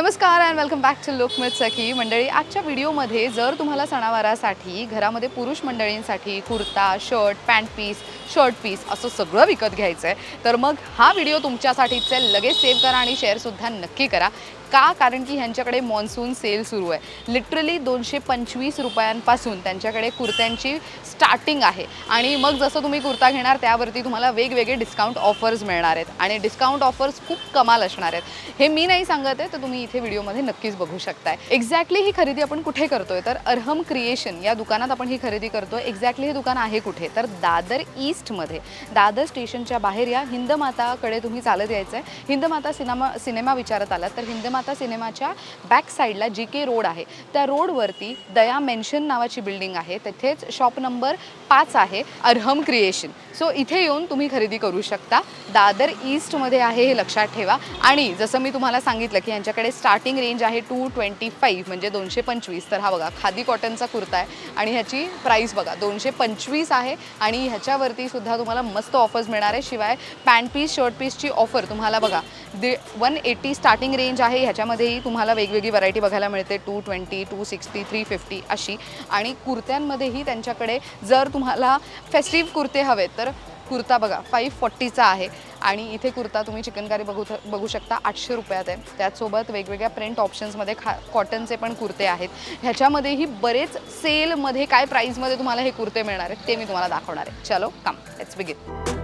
नमस्कार and welcome back to Lokmat Sakhi मंडळी आजच्या व्हिडिओमध्ये जर तुम्हाला सणावारासाठी घरामध्ये पुरुष मंडळींसाठी kurta shirt pant piece shirt piece असं सगळं विकत घ्यायचं आहे तर मग हा व्हिडिओ तुमच्यासाठीच आहे लगेच सेव्ह करा आणि शेअरसुद्धा नक्की करा. का? कारण की ह्यांच्याकडे मॉन्सून सेल सुरू आहे. लिटरली दोनशे पंचवीस रुपयांपासून त्यांच्याकडे कुर्त्यांची स्टार्टिंग आहे. आणि मग जसं तुम्ही कुर्ता घेणार त्यावरती तुम्हाला वेगवेगळे डिस्काउंट ऑफर्स मिळणार आहेत. आणि डिस्काउंट ऑफर्स खूप कमाल असणार आहेत. हे मी नाही सांगत आहे तर तुम्ही इथे व्हिडिओमध्ये नक्कीच बघू शकताय. एक्झॅक्टली ही खरेदी आपण कुठे करतोय? तर अर्हम क्रिएशन या दुकानात आपण ही खरेदी करतोय. एक्झॅक्टली हे दुकान आहे कुठे? तर दादर ईस्टमध्ये दादर स्टेशनच्या बाहेर या हिंदमाताकडे तुम्ही चालत यायचं आहे हिंदमाता सिनेमा सिनेमा विचारत आलात तर हिंदमाता सिनेमाच्या बॅक साईडला जी के रोड आहे. त्या रोडवरती दया मेन्शन नावाची बिल्डिंग आहे. तिथेच शॉप नंबर पाच आहे अर्हम क्रिएशन सो इथे येऊन तुम्ही खरेदी करू शकता. दादर ईस्टमध्ये आहे हे लक्षात ठेवा. आणि जसं मी तुम्हाला सांगितलं की यांच्याकडे स्टार्टिंग रेंज आहे टू ट्वेंटी फाईव्ह म्हणजे दोनशे पंचवीस. तर हा बघा खादी कॉटनचा कुर्ता आहे. आणि ह्याची प्राईस बघा दोनशे पंचवीस आहे. आणि ह्याच्यावरती सुद्धा तुम्हाला मस्त ऑफर्स मिळणार आहे. शिवाय पॅन्ट पीस शर्ट पीसची ऑफर तुम्हाला बघा दे वन एटी स्टार्टिंग रेंज आहे. ह्याच्यामध्येही तुम्हाला वेगवेगळी व्हरायटी बघायला मिळते. Two twenty two sixty three fifty अशी. आणि कुर्त्यांमध्येही त्यांच्याकडे जर तुम्हाला फेस्टिव्ह कुर्ते हवेत तर कुर्ता बघा फाईव्ह फॉर्टीचा आहे. आणि इथे कुर्ता तुम्ही चिकनकारी बघू बघू शकता आठशे रुपयात आहे. त्याचसोबत वेगवेगळ्या प्रिंट ऑप्शन्समध्ये खा कॉटनचे पण कुर्ते आहेत. ह्याच्यामध्येही बरेच सेलमध्ये काय प्राईजमध्ये तुम्हाला हे कुर्ते मिळणार आहेत ते मी तुम्हाला दाखवणार आहे. चलो कम लेट्स बिगिन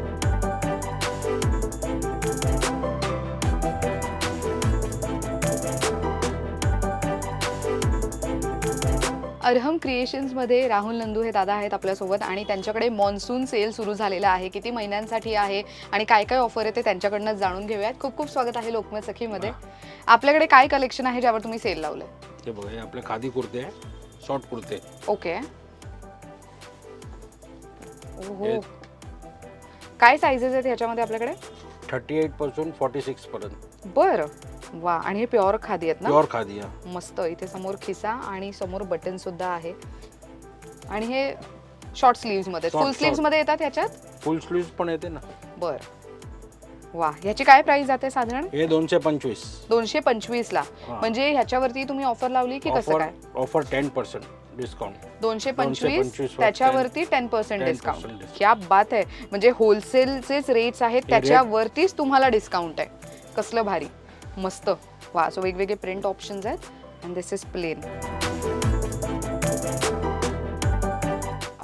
अर्हम क्रिएशन्समध्ये राहुल नंदू हे दादा आहेत आपल्यासोबत आणि त्यांच्याकडे मॉन्सून सेल सुरू झालेला आहे. किती महिन्यांसाठी आहे आणि काय काय ऑफर आहे ते त्यांच्याकडनं जाणून घेऊयात. खूप खूप स्वागत आहे लोकमत सखीमध्ये. आपल्याकडे काय कलेक्शन आहे ज्यावर तुम्ही सेल लावलं ते बघा हे आपले खादी कुर्ते आहे शॉर्ट कुर्ते. ओके. ओहो. काय साईजेस आहेत ह्याच्यामध्ये आपल्याकडे? थर्टी एटपासून फॉर्टी सिक्स पर्यंत. बरं. वा आणि हे प्युअर खादी आहेत ना? प्युअर खादी आहे मस्त इथे समोर खिसा आणि समोर बटन सुद्धा आहे. आणि हे शॉर्ट स्लीव्समध्ये. Short, full sleeves short. मध्ये येतात ह्याच्यात? फुल स्लीव्ह पण येते ना. बर. वा ह्याची काय प्राइस जाते साधारण? हे दोनशे पंचवीस. दोनशे पंचवीस ला. हा. म्हणजे ह्याच्यावरती तुम्ही ऑफर लावली की कसं ऑफर काय? ऑफर टेन पर्सेंट डिस्काउंट दोनशे पंचवीस 225 वर त्याच्यावरती टेन पर्सेंट 10% डिस्काउंट discount. क्या बात आहे. म्हणजे होलसेलचेच रेट्स आहेत rate- त्याच्यावरतीच तुम्हाला डिस्काउंट आहे. कसलं भारी. मस्त. वा सो वेगवेगळे प्रिंट ऑप्शन्स आहेत. अँड दिस इज प्लेन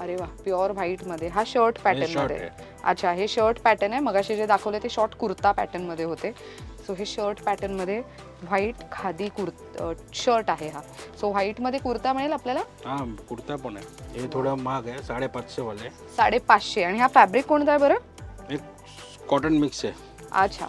अरे वा प्युअर व्हाईटमध्ये. हा शर्ट पॅटर्न shirt मध्ये. आहे. अच्छा हे शर्ट पॅटर्न आहे. मगाशी जे दाखवले ते शॉर्ट कुर्ता पॅटर्नमध्ये होते. सो हे शर्ट पॅटर्नमध्ये व्हाईट खादी कुर्त शर्ट आहे हा. सो व्हाईटमध्ये कुर्ता मिळेल आपल्याला? हा कुर्ता पण आहे. हे थोडं महाग आहे. साडेपाचशे वाले साडेपाचशे. आणि हा फॅब्रिक कोणता आहे बरं? एक कॉटन मिक्स आहे. अच्छा.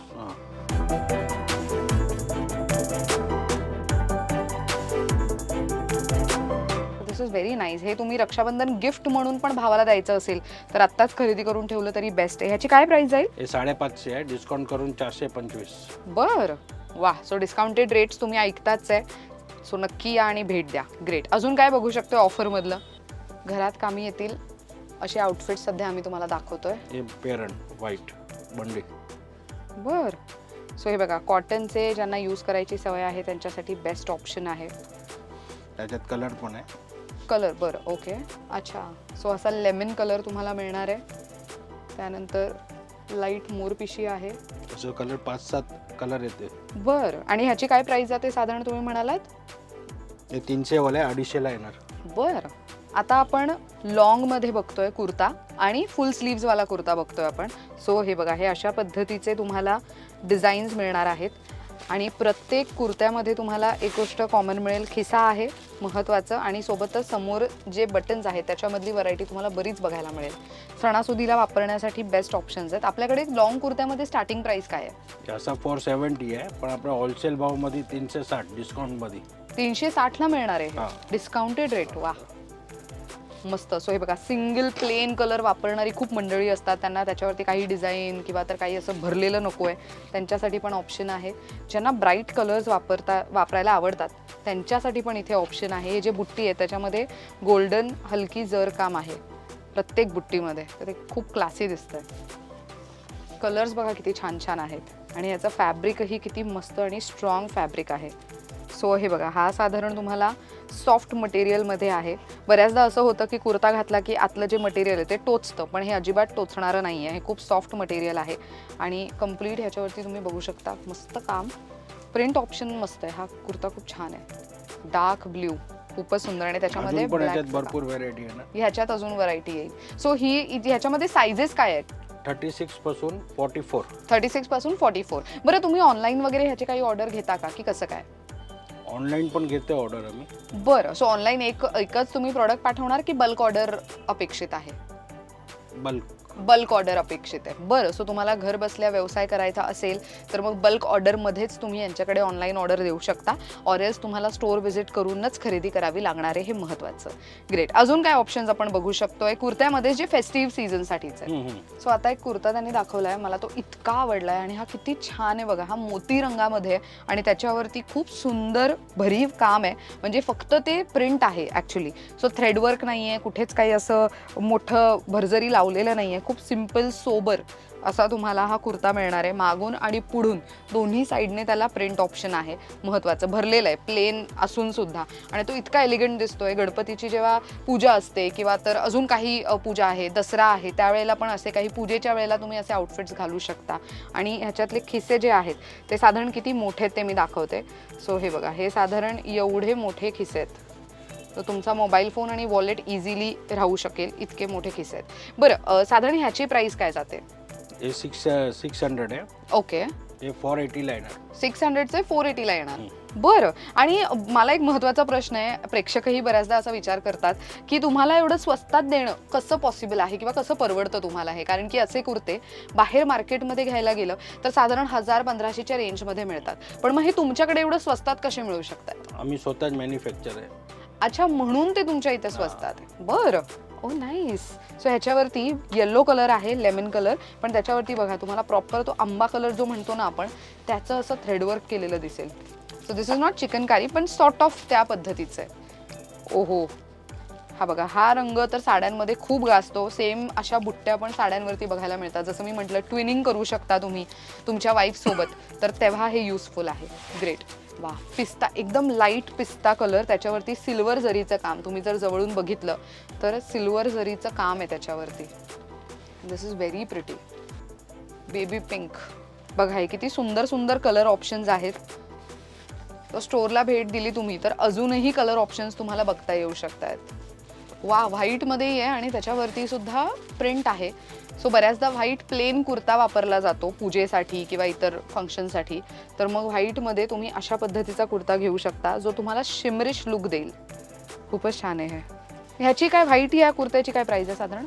This is very nice. हे तुम्ही रक्षाबंधन गिफ्ट म्हणून पण भावाला द्यायचं असेल तर आत्ताच खरेदी करून ठेवलं तरी बेस्ट आहे. ह्याची काय प्राइस जाईल हे साडेपाचशे आहे. डिस्काउंट करून चारशे पंचवीस. बर. वा सो डिस्काउंटेड रेट्स तुम्ही ऐकताच आहे. सो नक्की या आणि भेट द्या. ग्रेट अजून काय बघू शकतो ऑफरमधलं घरात कामी येतील असे आउटफिट सध्या आम्ही तुम्हाला दाखवतोय. हे पेरंट व्हाईट बंडी. बर. सो हे बघा कॉटनचे ज्यांना यूज करायची सवय आहे त्यांच्यासाठी बेस्ट ऑप्शन आहे. त्याच्यात कलर पण आहे. कलर बरं ओके अच्छा सो असा लेमन कलर तुम्हाला मिळणार आहे. त्यानंतर लाइट मोरपिशी आहे. तसं कलर पाच सात कलर येते. बरं आणि ह्याची काय प्राईस जाते साधारण तुम्ही म्हणालात? हे तीनशे वाले अडीचशेला येणार. बरं आता आपण लॉंगमध्ये बघतोय कुर्ता आणि फुल स्लीव्सवाला कुर्ता बघतोय आपण. सो हे बघा हे अशा पद्धतीचे तुम्हाला डिझाईन्स मिळणार आहेत. आणि प्रत्येक कुर्त्यामध्ये तुम्हाला एक गोष्ट कॉमन मिळेल. खिसा आहे महत्त्वाचं आणि सोबतच समोर जे बटन्स आहेत त्याच्यामधली व्हरायटी तुम्हाला बरीच बघायला मिळेल. सणासुदीला वापरण्यासाठी बेस्ट ऑप्शन्स आहेत. आपल्याकडे लॉंग कुर्त्यामध्ये स्टार्टिंग प्राईस काय आहे? फोर सेवन्टी आहे पण आपला होलसेल भावमध्ये तीनशे साठ डिस्काउंटमध्ये तीनशे साठला मिळणार आहे. हा. डिस्काउंटेड रेट वा मस्त. सो हे बघा सिंगल प्लेन कलर वापरणारी खूप मंडळी असतात. त्यांना त्याच्यावरती काही डिझाईन किंवा तर काही असं भरलेलं नको आहे त्यांच्यासाठी पण ऑप्शन आहे. ज्यांना ब्राईट कलर्स वापरता वापरायला आवडतात त्यांच्यासाठी पण इथे ऑप्शन आहे. हे जे बुट्टी आहे त्याच्यामध्ये गोल्डन हलकी जर काम आहे. प्रत्येक बुट्टीमध्ये. तर ते खूप क्लासी दिसतं आहे कलर्स बघा किती छान छान आहेत. आणि याचं फॅब्रिकही किती मस्त आणि स्ट्रॉंग फॅब्रिक आहे. सो हे बघा हा साधारण तुम्हाला सॉफ्ट मटेरियलमध्ये आहे. बऱ्याचदा असं होतं की कुर्ता घातला की आतलं जे मटेरियल आहे ते टोचतं पण हे अजिबात टोचणारं नाही आहे हे खूप सॉफ्ट मटेरियल आहे. आणि कंप्लीट ह्याच्यावरती तुम्ही बघू शकता मस्त काम. प्रिंट ऑप्शन मस्त आहे. हा कुर्ता खूप छान आहे. डार्क ब्ल्यू खूपच सुंदर आणि त्याच्यामध्ये भरपूर व्हेरायटी आहे ना. ह्याच्यात अजून व्हरायटी येईल सो ही ह्याच्यामध्ये सायझेस काय आहेत? थर्टी सिक्सपासून फोर्टी फोर थर्टी सिक्सपासून फॉर्टी फोर बरं तुम्ही ऑनलाईन वगैरे ह्याची काही ऑर्डर घेता का? की कसं काय? ऑनलाईन पण घेते ऑर्डर आम्ही. बरं सो ऑनलाईन एक एकच तुम्ही प्रॉडक्ट पाठवणार की बल्क ऑर्डर अपेक्षित आहे? बल्क बल्क ऑर्डर अपेक्षित आहे. बरं सो तुम्हाला घर बसल्या व्यवसाय करायचा असेल तर मग बल्क ऑर्डरमध्येच तुम्ही यांच्याकडे ऑनलाईन ऑर्डर देऊ शकता ऑरेल्स तुम्हाला स्टोअर व्हिजिट करूनच खरेदी करावी लागणार आहे हे महत्त्वाचं ग्रेट अजून काय ऑप्शन्स आपण बघू शकतोय? कुर्त्यामध्ये जे फेस्टिव्ह सीझनसाठीचं आहे. सो आता एक कुर्ता त्यांनी दाखवलाय मला तो इतका आवडलाय आणि हा किती छान आहे बघा हा मोती रंगामध्ये आणि त्याच्यावरती खूप सुंदर भरीव काम आहे. म्हणजे फक्त ते प्रिंट आहे ॲक्च्युली सो थ्रेडवर्क नाही आहे कुठेच काही असं मोठं भरजरी लावलेलं नाही आहे खूप सिंपल सोबर असा तुम्हाला हा कुर्ता मिळणार आहे. मागून आणि पुढून दोन्ही साईडने त्याला प्रिंट ऑप्शन आहे. महत्त्वाचं भरलेलं आहे. प्लेन असून सुद्धा. आणि तो इतका एलिगंट दिसतोय. गणपतीची जेव्हा पूजा असते किंवा तर अजून काही पूजा आहे दसरा आहे त्यावेळेला पण असे काही पूजेच्या वेळेला तुम्ही असे आउटफिट्स घालू शकता. आणि ह्याच्यातले खिसे जे आहेत ते साधारण किती मोठे आहेत ते मी दाखवते. सो हे बघा. हे साधारण एवढे मोठे खिसे आहेत. तर तुमचा मोबाईल फोन आणि वॉलेट इझिली राहू शकेल. इतके मोठे खिसे आहेत. बरं साधारण ह्याची प्राईस काय जाते? हे सिक्स सिक्स हंड्रेड आहे. ओके. हे फोर एटीला येणार. सिक्स हंड्रेडचे फोर एटीला येणार. बरं आणि मला एक महत्त्वाचा प्रश्न आहे. प्रेक्षकही बऱ्याचदा असा विचार करतात की तुम्हाला एवढं स्वस्तात देणं कसं पॉसिबल आहे किंवा कसं परवडतं तुम्हाला हे? कारण की असे कुर्ते बाहेर मार्केटमध्ये घ्यायला गेलं तर साधारण हजार पंधराशेच्या रेंजमध्ये मिळतात. पण मग हे तुमच्याकडे एवढं स्वस्तात कसे मिळू शकतात? आम्ही स्वतःच मॅन्युफॅक्चर आहे. अच्छा म्हणून ते तुमच्या इथे स्वस्तात बरं. ओ नाईस सो ह्याच्यावरती येल्लो कलर आहे लेमन कलर पण त्याच्यावरती बघा तुम्हाला प्रॉपर तो आंबा कलर जो म्हणतो ना आपण त्याचं असं थ्रेडवर्क केलेलं दिसेल. So this is not chikankari पण सॉर्ट ऑफ त्या पद्धतीचं आहे. ओहो हा बघा हा रंग तर साड्यांमध्ये खूप गाजतो. सेम अशा बुट्ट्या पण साड्यांवरती बघायला मिळतात. जसं मी म्हटलं ट्विनिंग करू शकता तुम्ही तुमच्या वाईफसोबत तर तेव्हा हे युजफुल आहे. ग्रेट वा पिस्ता एकदम लाइट पिस्ता कलर त्याच्यावरती सिल्वर जरीचं काम तुम्ही जर जवळून बघितलं तर सिल्वर जरीचं काम आहे त्याच्यावरती. This is very pretty baby pink बघा हे किती सुंदर सुंदर कलर ऑप्शन्स आहेत. तर स्टोअरला भेट दिली तुम्ही तर अजूनही कलर ऑप्शन्स तुम्हाला बघता येऊ शकतात वा व्हाईटमध्येही आहे आणि त्याच्यावरती सुद्धा प्रिंट आहे. सो बऱ्याचदा व्हाईट प्लेन कुर्ता वापरला जातो पूजेसाठी किंवा इतर फंक्शनसाठी तर मग व्हाईटमध्ये तुम्ही अशा पद्धतीचा कुर्ता घेऊ शकता जो तुम्हाला शिमरिश लुक देईल. खूपच छान आहे. ह्याची काय व्हाईट या कुर्त्याची काय प्राईस आहे साधारण?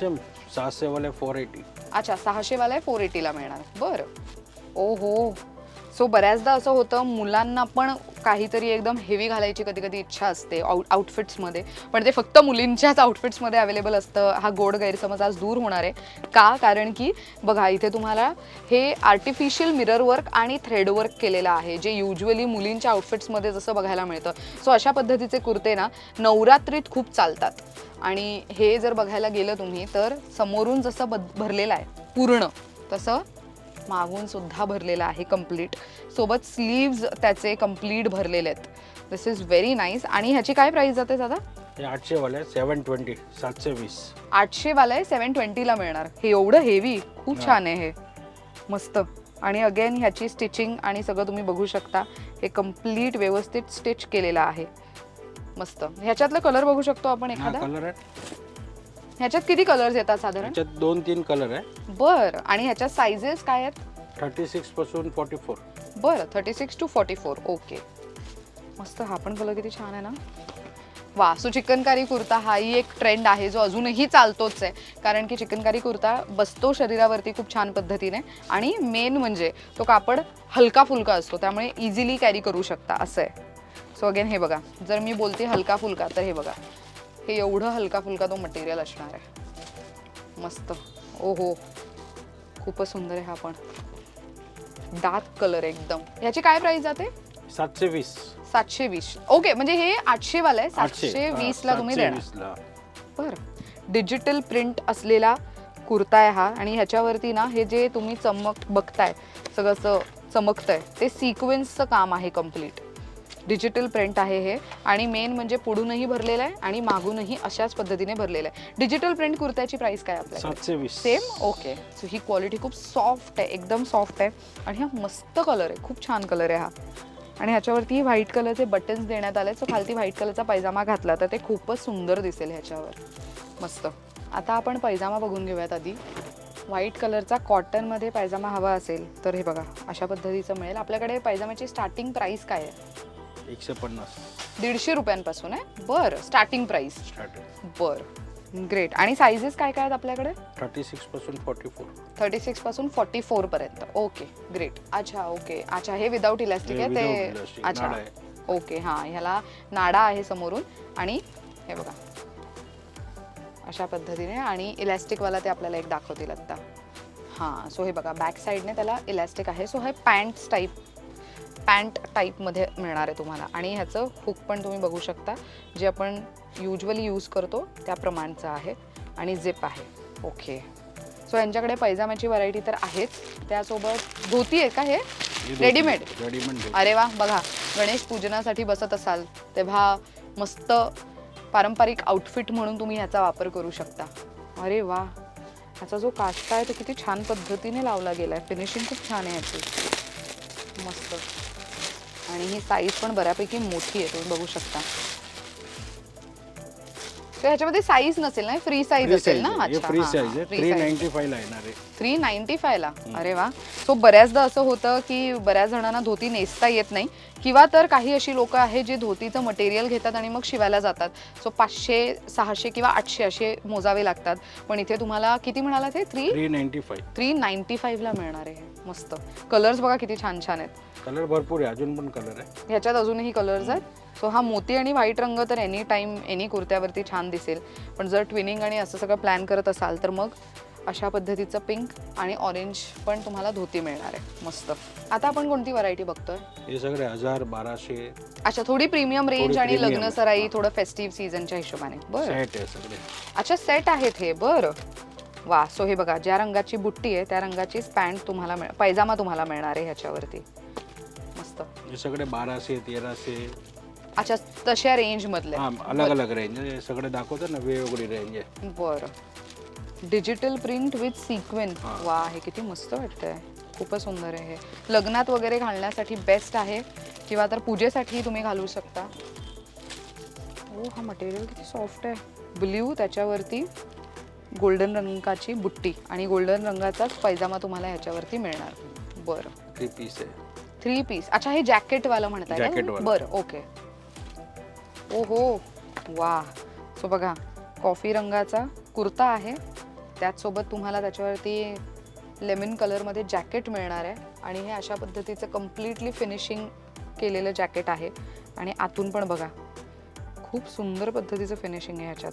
सेम सहाशेवाले फोर एटी अच्छा सहाशेवाला आहे फोर एटीला मिळणार. बरं. ओ हो सो बऱ्याचदा असं होतं मुलांना पण काहीतरी एकदम हेवी घालायची कधी कधी इच्छा असते आउट आउटफिट्समध्ये पण ते फक्त मुलींच्याच आउटफिट्समध्ये अवेलेबल असतं. हा गोड गैरसमज आज दूर होणार आहे. का? कारण की बघा इथे तुम्हाला हे आर्टिफिशियल मिरर वर्क आणि थ्रेड वर्क केलेलं आहे जे युजली मुलींच्या आउटफिट्समध्ये जसं बघायला मिळतं. सो अशा पद्धतीचे कुर्ते ना नवरात्रीत खूप चालतात. आणि हे जर बघायला गेलं तुम्ही तर समोरून जसं बद भरलेलं आहे पूर्ण तसं मागून सुद्धा भरलेलं आहे कंप्लीट सोबत स्लीव्ज त्याचे कंप्लीट भरलेले आहेत. दिस इज व्हेरी नाईस आणि ह्याची काय प्राईस जाते दादा? हे आठशेवाले सेवन ट्वेंटी सातशे वीस. आठशेवाला आहे सेवन ट्वेंटीला मिळणार. हे एवढं हेवी खूप. छान आहे हे. मस्त. आणि अगेन ह्याची स्टिचिंग आणि सगळं तुम्ही बघू शकता. हे कंप्लीट व्यवस्थित स्टिच केलेलं आहे. मस्त. ह्याच्यातलं कलर बघू शकतो आपण एखादा? कलर आहे. ह्याच्यात किती कलर्स येतात साधारण? दोन तीन कलर आहे. बर. आणि ह्याच्यात सायझेस काय आहेत? थर्टी सिक्सपासून फोर्टी फोर बरं. Thirty six to forty four okay मस्त. हा पण कलर किती छान आहे ना. वा. सो चिकनकारी कुर्ता हाही एक ट्रेंड आहे जो अजूनही चालतोच आहे. कारण की चिकनकारी कुर्ता बसतो शरीरावरती खूप छान पद्धतीने. आणि मेन म्हणजे तो कापड हलका फुलका असतो. त्यामुळे इझिली कॅरी करू शकता. असं आहे. सो अगेन हे बघा. जर मी बोलते हलका फुलका तर हे बघा. हे एवढं हलका फुलका तो मटेरियल असणार आहे. मस्त. ओहो. खूपच सुंदर आहे हा पण. डार्क कलर एकदम. ह्याची काय प्राइस जाते? सातशे वीस. सातशे वीस. ओके म्हणजे हे आठशे वाला आहे सातशे हा, वीस ला तुम्ही देणार. बरं. डिजिटल प्रिंट असलेला कुर्ता आहे हा आणि ह्याच्यावरती ना हे जे तुम्ही चमक बघताय सगळं असं चमकतंय ते सिक्वेन्सचं काम आहे कंप्लीट डिजिटल प्रिंट आहे हे आणि मेन म्हणजे पुढूनही भरलेलं आहे आणि मागूनही अशाच पद्धतीने भरलेलं आहे. डिजिटल प्रिंट कुर्त्याची प्राइस काय आपल्याला सातशे वीस. सेम ओके सो ही क्वालिटी खूप सॉफ्ट आहे एकदम सॉफ्ट आहे. आणि हा मस्त कलर आहे. खूप छान कलर आहे हा. आणि ह्याच्यावरती व्हाईट कलरचे बटन्स देण्यात आले. सो खालती व्हाईट कलरचा पैजामा घातला तर ते खूपच सुंदर दिसेल ह्याच्यावर. मस्त. आता आपण पैजामा बघून घेऊयात आधी. व्हाईट कलरचा कॉटनमध्ये पैजामा हवा असेल तर हे बघा अशा पद्धतीचं मिळेल. आपल्याकडे पैजामाची स्टार्टिंग प्राइस काय आहे? एकशे पन्नास. दीडशे रुपयांपासून आहे? बरं स्टार्टिंग प्राइस स्टार्टिंग बरं. ग्रेट आणि सायझेस काय काय आहेत आपल्याकडे? थर्टी सिक्सपासून फॉर्टी फोर थर्टी सिक्सपासून फॉर्टी फोर पर्यंत. ओके ग्रेट अच्छा ओके अच्छा हे विदाऊट इलास्टिक हे आहे without ते elastic, अच्छा. नाडा आहे. ओके हां ह्याला नाडा आहे समोरून. आणि हे बघा. अशा पद्धतीने आणि इलॅस्टिकवाला ते आपल्याला एक दाखवतील आत्ता हां सो हे बघा बॅक साईडने त्याला इलॅस्टिक आहे. सो हे पॅन्ट्स टाईप पॅन्ट टाईपमध्ये मिळणार आहे तुम्हाला. आणि ह्याचं हुक पण तुम्ही बघू शकता. जे आपण युजली यूज करतो त्या प्रमाणचं आहे. आणि झिप आहे. ओके सो यांच्याकडे पैजामाची व्हरायटी तर आहेच. त्यासोबत धोती आहे का हे? रेडीमेड रेडीमेड अरे वा बघा. गणेश पूजनासाठी बसत असाल तेव्हा मस्त पारंपरिक आउटफिट म्हणून तुम्ही ह्याचा वापर करू शकता. अरे वा. ह्याचा जो काष्टा आहे तो किती छान पद्धतीने लावला गेला आहे फिनिशिंग खूप छान आहे ह्याची मस्त. आणि ही साईज पण बऱ्यापैकी मोठी आहे तुम्ही बघू शकता. तर ह्याच्यामध्ये साईज नसेल ना? फ्री साईज असेल ना? फ्री साईज आहे. थ्री. नाईन्टी फाईव्ह येणार आहे. थ्री नाईन्टी फायला अरे वा. सो बऱ्याचदा असं होतं की बऱ्याच जणांना धोती नेसता येत नाही. किंवा तर काही अशी लोक आहेत जे धोतीचं मटेरियल घेतात आणि मग शिवायला जातात. सो पाचशे सहाशे किंवा आठशे असे मोजावे लागतात. पण इथे तुम्हाला किती म्हणाला ते? Three three ninety five three ninety फाईव्हला मिळणार आहे मस्त. कलर्स बघा किती छान छान आहेत. कलर भरपूर आहे. अजून पण कलर आहे. ह्याच्यात अजूनही कलर्स आहेत? सो हा मोती आणि व्हाईट रंग तर एनी टाईम एनी कुर्त्यावरती छान दिसेल. पण जर ट्विनिंग आणि असं सगळं प्लॅन करत असाल तर मग अशा पद्धतीचं पिंक आणि ऑरेंज पण तुम्हाला धोती मिळणार आहे. मस्त. आता आपण कोणती व्हरायटी बघतोय? हे सगळे हजार बाराशे. अच्छा थोडी प्रीमियम रेंज आणि. लग्न सराई थोडं फेस्टिव्ह सीझनच्या हिशोबाने. बरं. सेट आहे सगळे. अच्छा सेट आहेत हे. बरं. वा सो हे बघा ज्या रंगाची बुट्टी आहे त्या रंगाचीच पॅन्ट तुम्हाला मिळ पैजामा तुम्हाला मिळणार आहे ह्याच्यावरती. मस्त. हे सगळे बाराशे तेराशे. अच्छा तशा रेंज मधले. हा अलग अलग रेंज हे सगळे दाखवतो ना वेगवेगळी रेंज आहे. बरं. डिजिटल प्रिंट विथ सिक्वेन हा. वा हे किती मस्त वाटतंय. खूपच सुंदर आहे हे. लग्नात वगैरे घालण्यासाठी बेस्ट आहे किंवा तर पूजेसाठी तुम्ही घालू शकता. ओ हा मटेरियल किती सॉफ्ट आहे. ब्ल्यू त्याच्यावरती गोल्डन रंगाची बुट्टी आणि गोल्डन रंगाचाच पैजामा तुम्हाला ह्याच्यावरती मिळणार. बरं. थ्री पीस आहे. थ्री पीस अच्छा हे जॅकेटवालं म्हणताय. बरं ओके ओहो वा. सो बघा कॉफी रंगाचा कुर्ता आहे. त्याचसोबत तुम्हाला त्याच्यावरती लेमन कलरमध्ये जॅकेट मिळणार आहे. आणि हे अशा पद्धतीचं कम्प्लिटली फिनिशिंग केलेलं जॅकेट आहे. आणि आतून पण बघा खूप सुंदर पद्धतीचं फिनिशिंग आहे ह्याच्यात.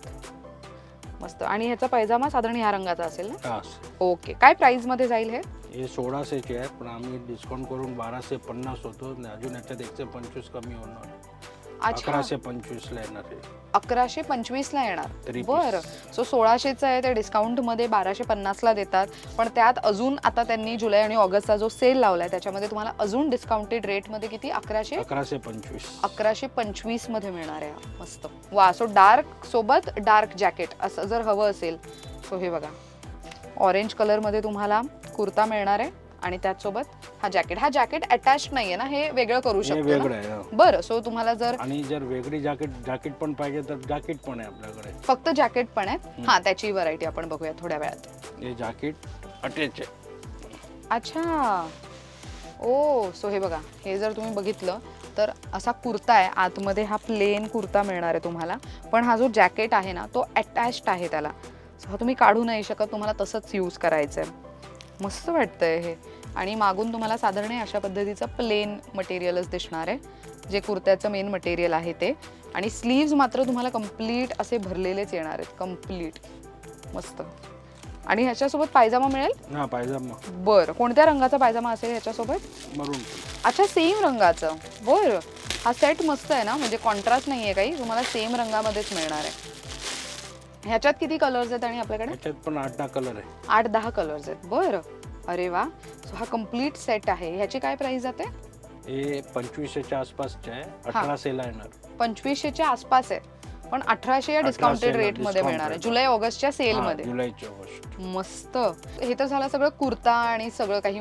मस्त. आणि ह्याचा पैजामा साधारण ह्या रंगाचा असेल ना? हा ओके. काय प्राईजमध्ये जाईल हे? हे सोळाशेचे आहे पण आम्ही डिस्काउंट करून बाराशे पन्नास होतो. अजून याच्यात एकशे पंचवीस कमी होणार. अच्छा. अकराशे पंचवीसला येणार आहे. अकराशे पंचवीसला येणार. Three piece. बरं. सो सोळाशेचं आहे ते डिस्काउंटमध्ये बाराशे पन्नासला देतात. पण त्यात अजून आता त्यांनी जुलै आणि ऑगस्टचा जो सेल लावलाय त्याच्यामध्ये तुम्हाला अजून डिस्काउंटेड रेटमध्ये किती? अकराशे? अकराशे पंचवीस. अकराशे पंचवीसमध्ये मिळणार आहे हा. मस्त. वा सो डार्क सोबत डार्क जॅकेट असं जर हवं असेल. सो हे बघा. ऑरेंज कलरमध्ये तुम्हाला कुर्ता मिळणार आहे. आणि त्याचसोबत हा जॅकेट हा जॅकेट अटॅच नाहीये ना हे वेगळं करू हे शकतो वेगळं ना? आहे हा. बरं सो तुम्हाला जर आणि जर वेगळी जॅकेट जॅकेट पण पाहिजे तर जॅकेट पण आहे आपल्याकडे. फक्त जॅकेट पण आहे? हा त्याची व्हरायटी आपण बघूया थोड्या वेळात. हे जॅकेट अटॅच आहे. अच्छा. ओ सो हे बघा हे जर तुम्ही बघितलं तर असा कुर्ता आहे. आतमध्ये हा प्लेन कुर्ता मिळणार आहे तुम्हाला. पण हा जो जॅकेट आहे ना तो अटॅच्ड आहे त्याला. So हा तुम्ही काढू नाही शकत तुम्हाला तसंच यूज करायचं आहे मस्त वाटतंय हे. आणि मागून तुम्हाला साधारण अशा पद्धतीचं प्लेन मटेरियलच दिसणार आहे. जे कुर्त्याचं मेन मटेरियल आहे ते. आणि स्लीव्ज मात्र तुम्हाला कंप्लीट असे भरलेलेच येणार आहेत. कंप्लीट मस्त. आणि ह्याच्यासोबत पायजामा मिळेल? हा पायजामा. बरं. कोणत्या रंगाचा पायजामा असेल ह्याच्यासोबत? मरून. अच्छा सेम रंगाचं. बरं. हा सेट मस्त आहे ना? म्हणजे कॉन्ट्रास्ट नाही आहे काही. तुम्हाला सेम रंगामध्येच मिळणार आहे. ह्याच्यात किती कलर्स आहेत आणि आपल्याकडे? पण आठ दहा कलर आहे आठ दहा कलर्स आहेत. बरं. अरे वा. सो हा कंप्लीट सेट आहे. ह्याची काय प्राइस जाते? हे पंचवीसच्या आसपासचे आहे. अठरा सेल येणार. पंचवीसशेच्या आसपास आहे. पण अठराशे या 1800 डिस्काउंटेड रेटमध्ये मिळणार आहे. जुलै ऑगस्टच्या सेल मध्ये. ऑगस्ट. मस्त. हे तर झालं सगळं कुर्ता आणि सगळं काही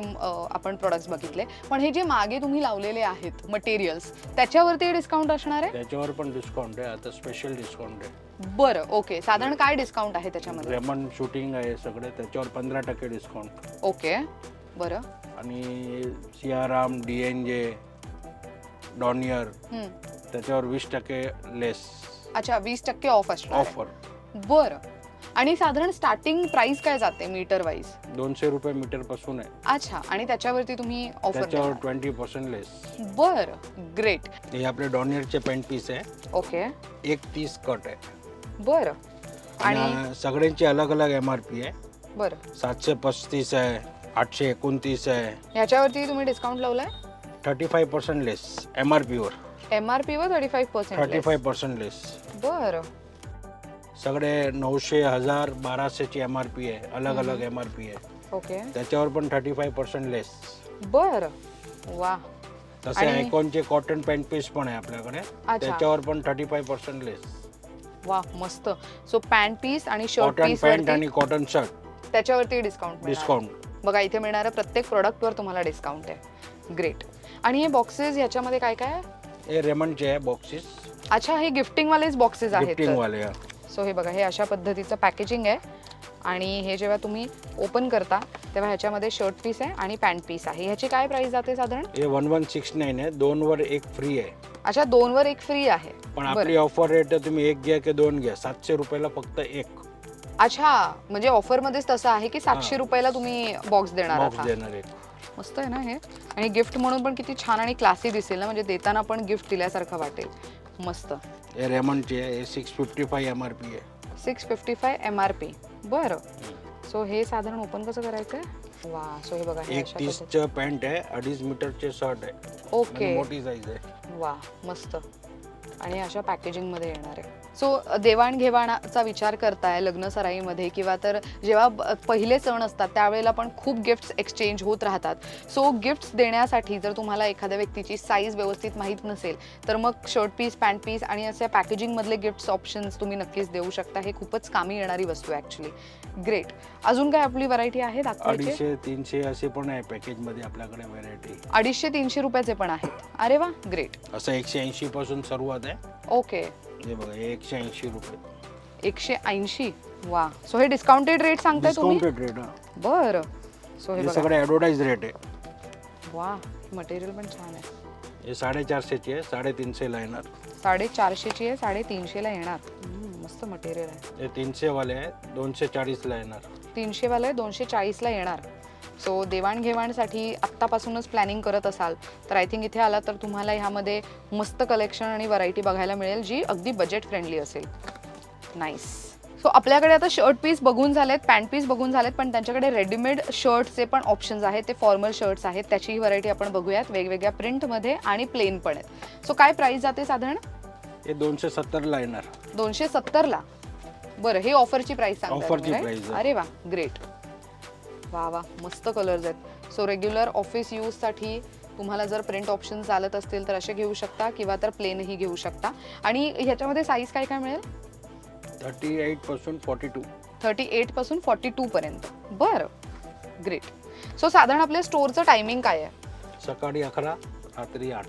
आपण प्रोडक्ट्स बघितले. पण हे जे मागे तुम्ही लावलेले आहेत मटेरियल्स त्याच्यावरती डिस्काउंट असणार आहे? त्याच्यावर पण डिस्काउंट आहे. आता स्पेशल डिस्काउंट आहे. बरं ओके साधारण काय डिस्काउंट आहे त्याच्यामध्ये? रेमन शूटिंग आहे सगळे. त्याच्यावर पंधरा टक्के डिस्काउंट ओके बरं. आणि Siyaram D N J Donear. त्याच्यावर वीस टक्के लेस अच्छा वीस टक्के ऑफ असणार आहे. ऑफर बरं. आणि साधारण स्टार्टिंग प्राइस काय जाते मीटर वाईज दोनशे रुपये मीटरपासून आहे. अच्छा आणि त्याच्यावरती तुम्ही त्याच्यावर ऑफर ट्वेंटी पर्सेंट लेस बरं ग्रेट हे आपले डॉनियरचे पॅन्ट पीस आहे. ओके एक तीस कट आहे. बरं. आणि आणि सगळ्यांची अलग अलग एम आर पी आहे. बरं. सातशे पस्तीस आहे आठशे एकोणतीस आहे. ह्याच्यावरती तुम्ही डिस्काउंट लावलाय? Thirty five percent less M R पीवर एम आर पीवर thirty five thirty percent five percent less बरं. सगळे नऊशे हजार बाराशेची एम आर पी आहे अलग अलग एम आर पी आहे. ओके. त्याच्यावर पण थर्टी फाईव्ह पर्सेंट लेस बरं. वा. तसे आणि- आयकॉनचे कॉटन पॅन्ट पीस पण आहे आपल्याकडे. त्याच्यावर पण थर्टी फाईव्ह पर्सेंट लेस वा मस्त. सो पॅन्ट पीस आणि शर्ट कॉटन पीस पॅन्ट आणि कॉटन शर्ट त्याच्यावरती डिस्काउंट डिस्काउंट बघा इथे मिळणाऱ्या प्रत्येक प्रोडक्टवर तुम्हाला डिस्काउंट आहे. ग्रेट आणि हे बॉक्सेस ह्याच्यामध्ये काय काय आहे? हे रेमंडचे आहे बॉक्सेस अच्छा हे गिफ्टिंग वालेच बॉक्सेस आहेत गिफ्टिंग वाले हा. सो हे बघा हे अशा पद्धतीचं पॅकेजिंग आहे. आणि हे जेव्हा तुम्ही ओपन करता तेव्हा ह्याच्यामध्ये शर्ट पीस आहे आणि पॅन्ट पीस आहे. ह्याची काय प्राइस जाते साधारण? हे वन वन सिक्स नाईन आहे. दोन वर एक फ्री आहे. अच्छा दोनवर एक फ्री आहे. पण. आपली ऑफर रेट आहे तुम्ही एक घ्या की दोन घ्या. सातशे रुपयाला फक्त एक. अच्छा म्हणजे ऑफर मध्येच तसं आहे की सातशे. रुपयाला तुम्ही बॉक्स देणार बॉक्स आहात? देणार एक. मस्त आहे ना हे. आणि गिफ्ट म्हणून पण किती छान आणि क्लासी दिसेल ना म्हणजे देताना पण गिफ्ट दिल्यासारखं वाटेल. मस्त. हे रेमंडचे आहे हे six fifty five M R P आहे. Six fifty five M R P बरं. सो हे साधारण ओपन कसं करायचं आहे वा सो हे बघा हे एक अशा तीसचं पॅन्ट आहे अडीच मीटरचे शर्ट आहे. ओके मोठी साईज आहे. वा मस्त. आणि अशा पॅकेजिंगमध्ये येणार आहे. सो देवाणघेवाणाचा विचार करताय लग्न सराईमध्ये किंवा तर जेव्हा पहिले सण असतात त्यावेळेला पण खूप गिफ्ट्स एक्सचेंज होत राहतात. सो गिफ्ट्स देण्यासाठी जर तुम्हाला एखाद्या व्यक्तीची साईज व्यवस्थित माहीत नसेल तर मग शर्ट पीस पॅन्ट पीस आणि असे पॅकेजिंगमधले गिफ्ट्स ऑप्शन्स तुम्ही नक्कीच देऊ शकता. हे खूपच कामी येणारी वस्तू आहे ॲक्च्युली ग्रेट अजून काय आपली व्हरायटी आहे अडीचशे तीनशे असे पण आहे पॅकेजमध्ये आपल्याकडे व्हेरायटी अडीचशे तीनशे रुपयाचे पण आहेत. अरे वा ग्रेट असं एकशे ऐंशी पासून सुरुवात आहे. ओके हे बघा हे एकशे ऐंशी रुपये. एकशे ऐंशी? वा. सो हे डिस्काउंटेड रेट सांगताय तुम्ही? डिस्काउंटेड रेट हा. बरं. सो हे हे बघा. सगळे ॲडव्हर्टाईज रेट आहे. वा मटेरियल पण छान आहे. हे साडेचारशेची आहे साडेतीनशेला येणार. साडेचारशेची आहे साडेतीनशेला येणार. हम्म, मस्त मटेरियल आहे. हे तीनशेवाले आहे दोनशे चाळीसला येणार. तीनशेवाला आहे दोनशे चाळीसला येणार. सो देवाणघेवाणसाठी आत्तापासूनच प्लॅनिंग करत असाल तर आय थिंक इथे आला तर तुम्हाला ह्यामध्ये मस्त कलेक्शन आणि व्हरायटी बघायला मिळेल जी अगदी बजेट फ्रेंडली असेल. नाईस सो आपल्याकडे आता शर्ट पीस बघून झालेत पॅन्ट पीस बघून झालेत पण त्यांच्याकडे रेडीमेड शर्टचे पण ऑप्शन्स आहेत ते फॉर्मल शर्ट्स आहेत त्याचीही व्हरायटी आपण बघूयात वेगवेगळ्या प्रिंटमध्ये आणि प्लेन पण आहेत. सो काय प्राइस जाते साधारण? हे दोनशे सत्तरला येणार. दोनशे सत्तरला बरं हे ऑफरची प्राइस आहे. अरे वा ग्रेट वा वा मस्त कलर्स आहेत. सो रेग्युलर ऑफिस यूजसाठी तुम्हाला जर प्रिंट ऑप्शन चालत असतील तर असे घेऊ शकता किंवा तर प्लेनही घेऊ शकता. आणि ह्याच्यामध्ये साईज काय काय मिळेल? थर्टी एटपासून फॉर्टी टू थर्टी एटपासून फॉर्टी टू पर्यंत. बरं. ग्रेट सो साधारण आपल्या स्टोअरचं टायमिंग काय आहे? सकाळी अकरा रात्री आठ.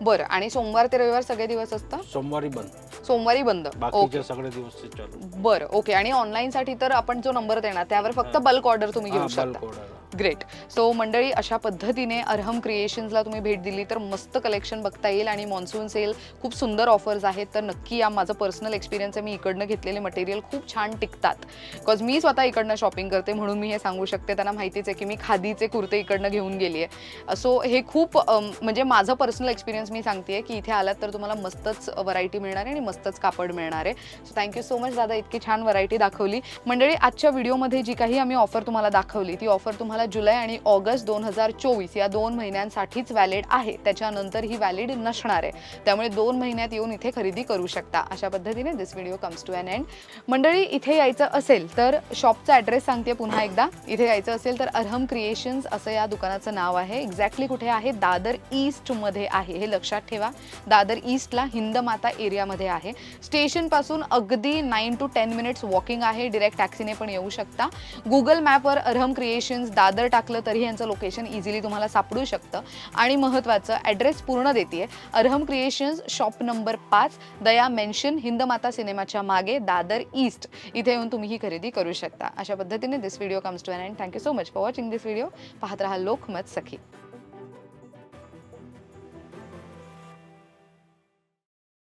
बरं. आणि सोमवार ते रविवार सगळे दिवस असतं? सोमवारी बंद. सोमवारी बंद. ओके. बाकीचे सगळे दिवस चालू. बरं ओके. आणि ऑनलाईन साठी तर आपण जो नंबर देणार त्यावर फक्त बल्क ऑर्डर तुम्ही घेऊ शकता. ग्रेट सो मंडळी अशा पद्धतीने अर्हम क्रिएशन्सला तुम्ही भेट दिली तर मस्त कलेक्शन बघता येईल आणि मॉन्सून सेल खूप सुंदर ऑफर्स आहेत. तर नक्की या माझं पर्सनल एक्सपिरियन्स आहे. मी इकडनं घेतलेले मटेरियल खूप छान टिकतात. बिकॉज मी स्वतः इकडनं शॉपिंग करते म्हणून मी हे सांगू शकते. त्यांना माहितीच आहे की मी खादीचे कुर्ते इकडनं घेऊन गेली आहे. सो हे खूप म्हणजे माझं पर्सनल एक्सपिरियन्स मी सांगते की इथे आलात तर तुम्हाला मस्तच व्हरायटी मिळणार आहे आणि स्वस्तच कापड मिळणार आहे. सो थँक्यू सो मच दादा इतकी छान व्हरायटी दाखवली. मंडळी आजच्या व्हिडिओमध्ये जी काही आम्ही ऑफर तुम्हाला दाखवली ती ऑफर तुम्हाला जुलै आणि ऑगस्ट दोन हजार चोवीस या दोन महिन्यांसाठीच व्हॅलिड आहे. त्याच्यानंतर ही व्हॅलिड नसणार आहे. त्यामुळे दोन महिन्यात येऊन इथे खरेदी करू शकता. अशा पद्धतीने this video comes to an end मंडळी इथे यायचं असेल तर शॉपचा ॲड्रेस सांगते पुन्हा एकदा. इथे यायचं असेल तर अरहम क्रिएशन्स असं या दुकानाचं नाव आहे. एक्झॅक्टली कुठे आहे? दादर ईस्टमध्ये आहे. हे लक्षात ठेवा. दादर ईस्टला हिंदमाता एरियामध्ये आहे. स्टेशनपासून अगदी nine to ten minutes walking आहे. डिरेक्ट टॅक्सीने पण येऊ शकता. गुगल मॅपवर अरहम क्रिएशन्स दादर टाकलं तरी यांचं लोकेशन इझिली तुम्हाला सापडू शकतं. आणि महत्त्वाचं ॲड्रेस पूर्ण देते अरहम क्रिएशन्स शॉप नंबर पाच दया मेन्शन हिंदमाता सिनेमाच्या मागे दादर ईस्ट इथे येऊन तुम्ही ही खरेदी करू शकता. अशा पद्धतीने this video comes to and thank you so much for watching this video पाहत राहा लोकमत सखी.